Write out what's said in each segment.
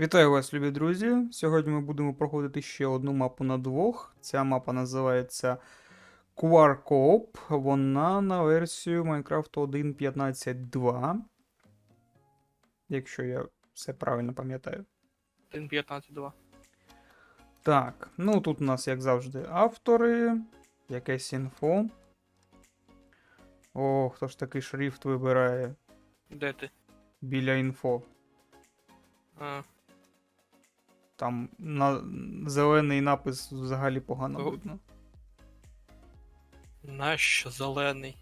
Вітаю вас, любі друзі! Сьогодні ми будемо проходити ще одну мапу на двох. Ця мапа називається Quark Coop. Вона на версію Minecraft 1.15.2. Якщо я все правильно пам'ятаю. 1.15.2. Так, ну тут у нас, як завжди, автори, якесь інфо. О, хто ж такий шрифт вибирає Де ти? біля інфо. А, Там на... зелений напис взагалі погано О. видно. нащо зелений?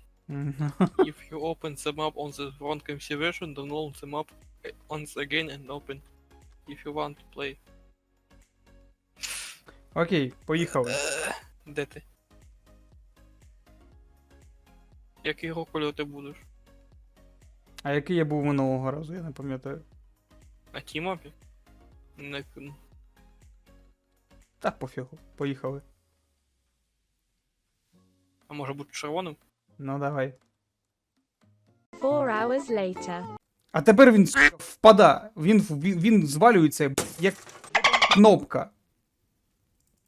If you open the map on the front MC version, download the map once again and open. If you want to play. Окей, поїхали. Е, Де ти? Який роколю ти будеш? А який я був минулого разу, я не пам'ятаю. На тій мапі? Та пофігу, поїхали. А може бути червоним? Ну давай. Four hours later. А тепер він сука, впада. Він, він, він звалюється як кнопка.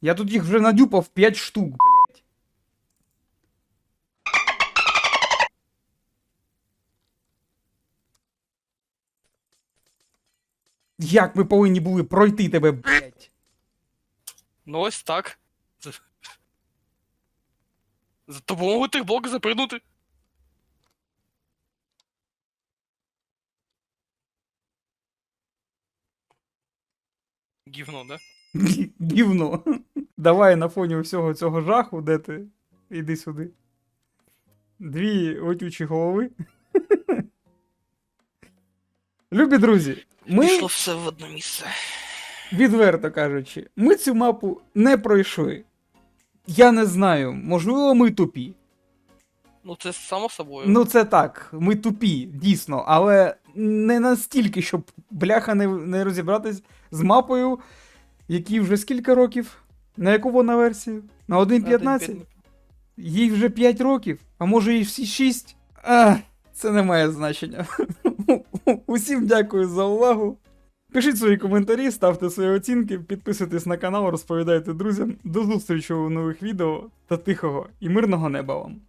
Я тут їх вже надюпав 5 штук, блять. Як ми повинні були пройти тебе, блять? Ну ось так. За, за допомогою тих блоків запригнути. Гівно, да? Гівно. Давай на фоні всього цього жаху, де ти? Іди сюди. Дві летючі голови. Любі друзі, ми, Пішло все в одне місце. Відверто кажучи, ми цю мапу не пройшли. Я не знаю, можливо, ми тупі. Ну це само собою. Ну, це так, ми тупі, дійсно, але не настільки, щоб бляха не, не розібратись з мапою, якій вже скільки років? На яку вона версію? На 1.15? Їй вже 5 років, а може і всі 6. А, це не має значення. Усім дякую за увагу. Пишіть свої коментарі, ставте свої оцінки, підписуйтесь на канал, розповідайте друзям. До зустрічі у нових відео та тихого і мирного неба вам.